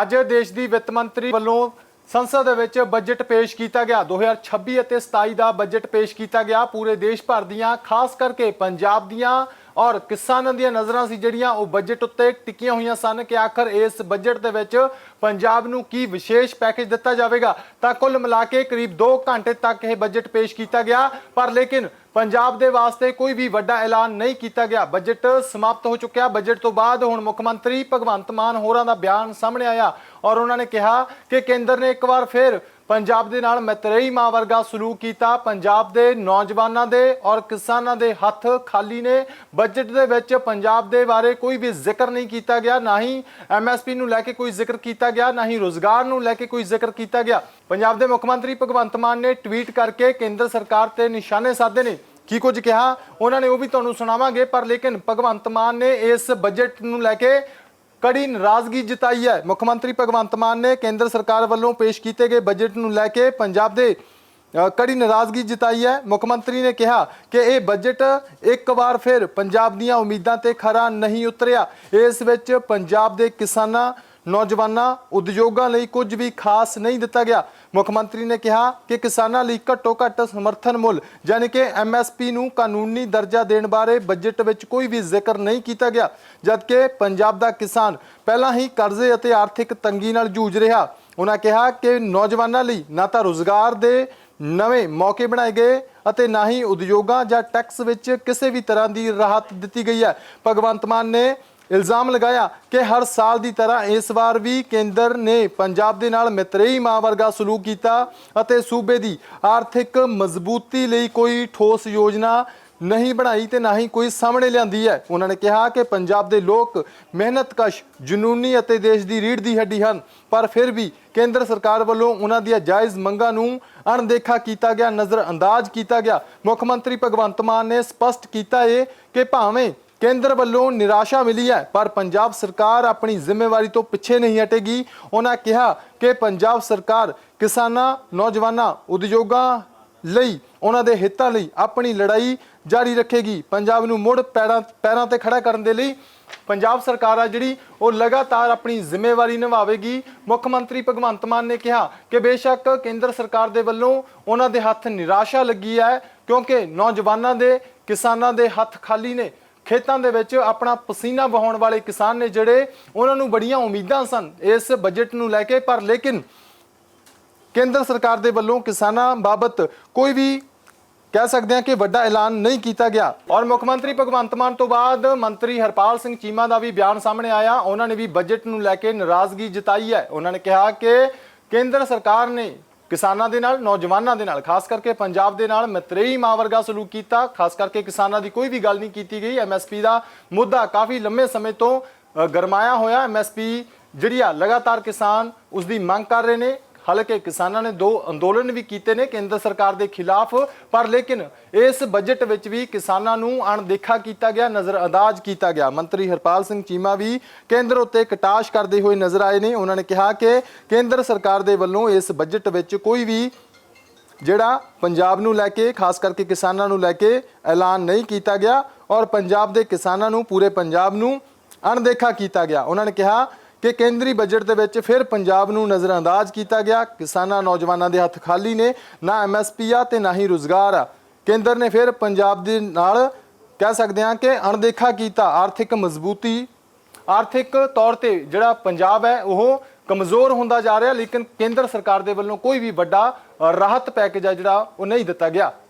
ਅੱਜ ਦੇਸ਼ ਦੀ ਵਿੱਤ ਮੰਤਰੀ ਵੱਲੋਂ ਸੰਸਦ ਦੇ ਵਿੱਚ ਬਜਟ ਪੇਸ਼ ਕੀਤਾ ਗਿਆ। 2026 ਅਤੇ 27 ਦਾ ਬਜਟ ਪੇਸ਼ ਕੀਤਾ ਗਿਆ। ਪੂਰੇ ਦੇਸ਼ ਭਰ ਦੀਆਂ, ਖਾਸ ਕਰਕੇ ਪੰਜਾਬ ਦੀਆਂ ਔਰ ਕਿਸਾਨਾਂ ਦੀਆਂ ਨਜ਼ਰਾਂ ਸੀ ਜਿਹੜੀਆਂ, ਉਹ ਬਜਟ ਉੱਤੇ ਟਿਕੀਆਂ ਹੋਈਆਂ ਸਨ ਕਿ ਆਖਰ ਇਸ ਬਜਟ ਦੇ ਵਿੱਚ ਪੰਜਾਬ ਨੂੰ ਕੀ ਵਿਸ਼ੇਸ਼ ਪੈਕੇਜ ਦਿੱਤਾ ਜਾਵੇਗਾ। ਤਾਂ ਕੁੱਲ ਮਿਲਾ ਕੇ ਕਰੀਬ 2 ਘੰਟੇ ਤੱਕ ਇਹ ਬਜਟ ਪੇਸ਼ ਕੀਤਾ ਗਿਆ। ਪਰ ਲੇਕਿਨ ਪੰਜਾਬ ਦੇ ਵਾਸਤੇ ਕੋਈ ਵੀ ਵੱਡਾ ਐਲਾਨ ਨਹੀਂ ਕੀਤਾ ਗਿਆ। ਬਜਟ ਸਮਾਪਤ ਹੋ ਚੁੱਕਿਆ। ਬਜਟ ਤੋਂ ਬਾਅਦ ਹੁਣ ਮੁੱਖ ਮੰਤਰੀ ਭਗਵੰਤ ਮਾਨ ਹੋਰਾਂ ਦਾ ਬਿਆਨ ਸਾਹਮਣੇ ਆਇਆ ਔਰ ਉਹਨਾਂ ਨੇ ਕਿਹਾ ਕਿ ਕੇਂਦਰ ਨੇ ਇੱਕ ਵਾਰ ਫਿਰ ਪੰਜਾਬ ਦੇ ਨਾਲ ਮਤਰੇਈ ਮਾਂ ਵਰਗਾ ਸਲੂਕ ਕੀਤਾ। ਪੰਜਾਬ ਦੇ ਨੌਜਵਾਨਾਂ ਦੇ ਔਰ ਕਿਸਾਨਾਂ ਦੇ ਹੱਥ ਖਾਲੀ ਨੇ। ਬਜਟ ਦੇ ਵਿੱਚ ਪੰਜਾਬ ਦੇ ਬਾਰੇ ਕੋਈ ਵੀ ਜ਼ਿਕਰ ਨਹੀਂ ਕੀਤਾ ਗਿਆ। ਨਾ ਹੀ ਐਮਐਸਪੀ ਨੂੰ ਲੈ ਕੇ ਕੋਈ ਜ਼ਿਕਰ ਕੀਤਾ ਗਿਆ, ਨਾ ਹੀ ਰੋਜ਼ਗਾਰ ਨੂੰ ਲੈ ਕੇ ਕੋਈ ਜ਼ਿਕਰ ਕੀਤਾ ਗਿਆ। ਪੰਜਾਬ ਦੇ ਮੁੱਖ ਮੰਤਰੀ ਭਗਵੰਤ ਮਾਨ ਨੇ ਟਵੀਟ ਕਰਕੇ ਕੇਂਦਰ ਸਰਕਾਰ ਤੇ ਨਿਸ਼ਾਨੇ ਸਾਧੇ ਨੇ। ਕੀ ਕੁਝ ਕਿਹਾ? ਉਹਨਾਂ ਨੇ ਉਹ ਵੀ ਤੁਹਾਨੂੰ ਸੁਣਾਵਾਂਗੇ ਪਰ ਲੇਕਿਨ ਭਗਵੰਤ ਮਾਨ ਨੇ ਇਸ ਬਜਟ ਨੂੰ ਲੈ ਕੇ ਕੜੀ ਨਾਰਾਜ਼ਗੀ ਜਤਾਈ ਹੈ। ਮੁੱਖ ਮੰਤਰੀ ਭਗਵੰਤ ਮਾਨ ਨੇ ਕੇਂਦਰ ਸਰਕਾਰ ਵੱਲੋਂ ਪੇਸ਼ ਕੀਤੇ ਗਏ ਬਜਟ ਨੂੰ ਲੈ ਕੇ ਪੰਜਾਬ ਦੇ ਅ, ਕੜੀ ਨਾਰਾਜ਼ਗੀ ਜਤਾਈ ਹੈ। ਮੁੱਖ ਮੰਤਰੀ ਨੇ ਕਿਹਾ ਕਿ ਇਹ ਬਜਟ ਇੱਕ ਵਾਰ ਫਿਰ ਪੰਜਾਬ ਦੀਆਂ ਉਮੀਦਾਂ ਤੇ ਖਰਾ ਨਹੀਂ ਉਤਰਿਆ। ਇਸ ਵਿੱਚ ਪੰਜਾਬ ਦੇ ਕਿਸਾਨਾਂ ਨੌਜਵਾਨਾਂ ਉਦਯੋਗਾਂ ਲਈ ਕੁਝ ਵੀ ਖਾਸ ਨਹੀਂ ਦਿੱਤਾ ਗਿਆ। ਮੁੱਖ ਮੰਤਰੀ ਨੇ ਕਿਹਾ ਕਿ ਕਿਸਾਨਾਂ ਲਈ ਘੱਟੋ ਘੱਟ ਸਮਰਥਨ ਮੁੱਲ, ਯਾਨੀ ਕਿ ਐਮਐਸਪੀ ਨੂੰ ਕਾਨੂੰਨੀ ਦਰਜਾ ਦੇਣ ਬਾਰੇ ਬਜਟ ਵਿੱਚ ਕੋਈ ਵੀ ਜ਼ਿਕਰ ਨਹੀਂ ਕੀਤਾ ਗਿਆ, ਜਦਕਿ ਪੰਜਾਬ ਦਾ ਕਿਸਾਨ ਪਹਿਲਾਂ ਹੀ ਕਰਜ਼ੇ ਅਤੇ ਆਰਥਿਕ ਤੰਗੀ ਨਾਲ ਜੂਝ ਰਿਹਾ। ਉਹਨਾਂ ਕਿਹਾ ਕਿ ਨੌਜਵਾਨਾਂ ਲਈ ਨਾ ਤਾਂ ਰੋਜ਼ਗਾਰ ਦੇ ਨਵੇਂ ਮੌਕੇ ਬਣਾਏ ਗਏ ਅਤੇ ਨਾ ਹੀ ਉਦਯੋਗਾਂ ਜਾਂ ਟੈਕਸ ਵਿੱਚ ਕਿਸੇ ਵੀ ਤਰ੍ਹਾਂ ਦੀ ਰਾਹਤ ਦਿੱਤੀ ਗਈ ਹੈ। ਭਗਵੰਤ ਮਾਨ ਨੇ ਇਲਜ਼ਾਮ ਲਗਾਇਆ ਕਿ ਹਰ ਸਾਲ ਦੀ ਤਰ੍ਹਾਂ ਇਸ ਵਾਰ ਵੀ ਕੇਂਦਰ ਨੇ ਪੰਜਾਬ ਦੇ ਨਾਲ ਮਿਤਰੇਈ ਮਾਂ ਵਰਗਾ ਸਲੂਕ ਕੀਤਾ ਅਤੇ ਸੂਬੇ ਦੀ ਆਰਥਿਕ ਮਜ਼ਬੂਤੀ ਲਈ ਕੋਈ ਠੋਸ ਯੋਜਨਾ ਨਹੀਂ ਬਣਾਈ ਤੇ ਨਾ ਹੀ ਕੋਈ ਸਾਹਮਣੇ ਲਿਆਂਦੀ ਹੈ। ਉਹਨਾਂ ਨੇ ਕਿਹਾ ਕਿ ਪੰਜਾਬ ਦੇ ਲੋਕ ਮਿਹਨਤਕਸ਼ ਜਨੂਨੀ ਅਤੇ ਦੇਸ਼ ਦੀ ਰੀੜ ਦੀ ਹੱਡੀ ਹਨ, ਪਰ ਫਿਰ ਵੀ ਕੇਂਦਰ ਸਰਕਾਰ ਵੱਲੋਂ ਉਹਨਾਂ ਦੀਆਂ ਜਾਇਜ਼ ਮੰਗਾਂ ਨੂੰ ਅਣਦੇਖਾ ਕੀਤਾ ਗਿਆ ਨਜ਼ਰ ਅੰਦਾਜ਼ ਕੀਤਾ ਗਿਆ। ਮੁੱਖ ਮੰਤਰੀ ਭਗਵੰਤ ਮਾਨ ਨੇ ਸਪਸ਼ਟ ਕੀਤਾ ਹੈ ਕਿ ਭਾਵੇਂ ਕੇਂਦਰ ਵੱਲੋਂ ਨਿਰਾਸ਼ਾ ਮਿਲੀ ਹੈ, ਪਰ ਪੰਜਾਬ ਸਰਕਾਰ ਆਪਣੀ ਜ਼ਿੰਮੇਵਾਰੀ ਤੋਂ ਪਿੱਛੇ ਨਹੀਂ ਹਟੇਗੀ। ਉਹਨਾਂ ਕਿਹਾ ਕਿ ਪੰਜਾਬ ਸਰਕਾਰ ਕਿਸਾਨਾਂ, ਨੌਜਵਾਨਾਂ, ਉਦਯੋਗਾਂ ਲਈ, ਉਹਨਾਂ ਦੇ ਹਿੱਤਾਂ ਲਈ ਆਪਣੀ ਲੜਾਈ ਜਾਰੀ ਰੱਖੇਗੀ। ਪੰਜਾਬ ਨੂੰ ਮੁੜ ਪੈਰਾਂ ਪੈਰਾਂ ਤੇ ਖੜਾ ਕਰਨ ਦੇ ਲਈ ਪੰਜਾਬ ਸਰਕਾਰ ਆ ਜਿਹੜੀ, ਉਹ ਲਗਾਤਾਰ ਆਪਣੀ ਜ਼ਿੰਮੇਵਾਰੀ ਨਿਭਾਵੇਗੀ। ਮੁੱਖ ਮੰਤਰੀ ਭਗਵੰਤ ਮਾਨ ਨੇ ਕਿਹਾ ਕਿ ਬੇਸ਼ੱਕ ਕੇਂਦਰ ਸਰਕਾਰ ਦੇ ਵੱਲੋਂ ਉਹਨਾਂ ਦੇ ਹੱਥ ਨਿਰਾਸ਼ਾ ਲੱਗੀ ਹੈ, ਕਿਉਂਕਿ ਨੌਜਵਾਨਾਂ ਦੇ, ਕਿਸਾਨਾਂ ਦੇ ਹੱਥ ਖਾਲੀ ਨੇ। ਖੇਤਾਂ ਦੇ ਵਿੱਚ ਆਪਣਾ ਪਸੀਨਾ ਵਹਾਉਣ ਵਾਲੇ ਕਿਸਾਨ ਨੇ ਜਿਹੜੇ ਉਹਨਾਂ ਨੂੰ ਬੜੀਆਂ ਉਮੀਦਾਂ ਸਨ ਇਸ ਬਜਟ ਨੂੰ ਲੈ ਕੇ। ਪਰ ਲੇਕਿਨ ਕੇਂਦਰ ਸਰਕਾਰ ਦੇ ਵੱਲੋਂ ਕਿਸਾਨਾਂ ਬਾਬਤ ਕੋਈ ਵੀ ਕਹਿ ਸਕਦੇ ਹਾਂ ਕਿ ਵੱਡਾ ਐਲਾਨ ਨਹੀਂ ਕੀਤਾ ਗਿਆ। ਔਰ ਮੁੱਖ ਮੰਤਰੀ ਭਗਵੰਤ ਮਾਨ ਤੋਂ ਬਾਅਦ ਮੰਤਰੀ ਹਰਪਾਲ ਸਿੰਘ ਚੀਮਾ ਦਾ ਵੀ ਬਿਆਨ ਸਾਹਮਣੇ ਆਇਆ। ਉਹਨਾਂ ਨੇ ਵੀ ਬਜਟ ਨੂੰ ਲੈ ਕੇ ਨਾਰਾਜ਼ਗੀ ਜਤਾਈ ਹੈ। ਉਹਨਾਂ ਨੇ ਕਿਹਾ ਕਿ ਕੇਂਦਰ ਸਰਕਾਰ ਨੇ ਕਿਸਾਨਾਂ ਦੇ ਨਾਲ, ਨੌਜਵਾਨਾਂ ਦੇ ਨਾਲ, ਖਾਸ ਕਰਕੇ ਪੰਜਾਬ ਦੇ ਨਾਲ ਮਤਰੇਈ ਮਾਂ ਵਰਗਾ ਸਲੂਕ ਕੀਤਾ। ਖਾਸ ਕਰਕੇ ਕਿਸਾਨਾਂ ਦੀ ਕੋਈ ਵੀ ਗੱਲ ਨਹੀਂ ਕੀਤੀ ਗਈ। ਐਮਐਸਪੀ ਦਾ ਮੁੱਦਾ ਕਾਫੀ ਲੰਮੇ ਸਮੇਂ ਤੋਂ ਗਰਮਾਇਆ ਹੋਇਆ। ਐਮਐਸਪੀ ਜਿਹੜੀ ਆ ਲਗਾਤਾਰ ਕਿਸਾਨ ਉਸ ਦੀ ਮੰਗ ਕਰ ਰਹੇ ਨੇ। ਹਾਲਾਂਕਿ ਕਿਸਾਨਾਂ ਨੇ ਦੋ ਅੰਦੋਲਨ ਵੀ ਕੀਤੇ ਨੇ ਕੇਂਦਰ ਸਰਕਾਰ ਦੇ ਖਿਲਾਫ, ਪਰ ਲੇਕਿਨ ਇਸ ਬਜਟ ਵਿੱਚ ਵੀ ਕਿਸਾਨਾਂ ਨੂੰ ਅਣਦੇਖਾ ਕੀਤਾ ਗਿਆ ਨਜ਼ਰਅੰਦਾਜ਼ ਕੀਤਾ ਗਿਆ। ਮੰਤਰੀ ਹਰਪਾਲ ਸਿੰਘ ਚੀਮਾ ਵੀ ਕੇਂਦਰ ਉੱਤੇ ਕਟਾਸ਼ ਕਰਦੇ ਹੋਏ ਨਜ਼ਰ ਆਏ ਨੇ। ਉਹਨਾਂ ਨੇ ਕਿਹਾ ਕਿ ਕੇਂਦਰ ਸਰਕਾਰ ਦੇ ਵੱਲੋਂ ਇਸ ਬਜਟ ਵਿੱਚ ਕੋਈ ਵੀ ਜਿਹੜਾ ਪੰਜਾਬ ਨੂੰ ਲੈ ਕੇ, ਖਾਸ ਕਰਕੇ ਕਿਸਾਨਾਂ ਨੂੰ ਲੈ ਕੇ ਐਲਾਨ ਨਹੀਂ ਕੀਤਾ ਗਿਆ ਔਰ ਪੰਜਾਬ ਦੇ ਕਿਸਾਨਾਂ ਨੂੰ, ਪੂਰੇ ਪੰਜਾਬ ਨੂੰ ਅਣਦੇਖਾ ਕੀਤਾ ਗਿਆ। ਉਹਨਾਂ ਨੇ ਕਿਹਾ ਕਿ ਕੇਂਦਰੀ ਬਜਟ ਦੇ ਵਿੱਚ ਫਿਰ ਪੰਜਾਬ ਨੂੰ ਨਜ਼ਰਅੰਦਾਜ਼ ਕੀਤਾ ਗਿਆ। ਕਿਸਾਨਾਂ ਨੌਜਵਾਨਾਂ ਦੇ ਹੱਥ ਖਾਲੀ ਨੇ, ਨਾ ਐਮਐਸਪੀ ਆ ਤੇ ਨਾ ਹੀ ਰੁਜ਼ਗਾਰ ਆ। ਕੇਂਦਰ ਨੇ ਫਿਰ ਪੰਜਾਬ ਦੇ ਨਾਲ ਕਹਿ ਸਕਦੇ ਹਾਂ ਕਿ ਅਣਦੇਖਾ ਕੀਤਾ ਆਰਥਿਕ ਮਜ਼ਬੂਤੀ। ਆਰਥਿਕ ਤੌਰ ਤੇ ਜਿਹੜਾ ਪੰਜਾਬ ਹੈ, ਉਹ ਕਮਜ਼ੋਰ ਹੁੰਦਾ ਜਾ ਰਿਹਾ, ਲੇਕਿਨ ਕੇਂਦਰ ਸਰਕਾਰ ਦੇ ਵੱਲੋਂ ਕੋਈ ਵੀ ਵੱਡਾ ਰਾਹਤ ਪੈਕੇਜ ਆ ਜਿਹੜਾ, ਉਹ ਨਹੀਂ ਦਿੱਤਾ ਗਿਆ।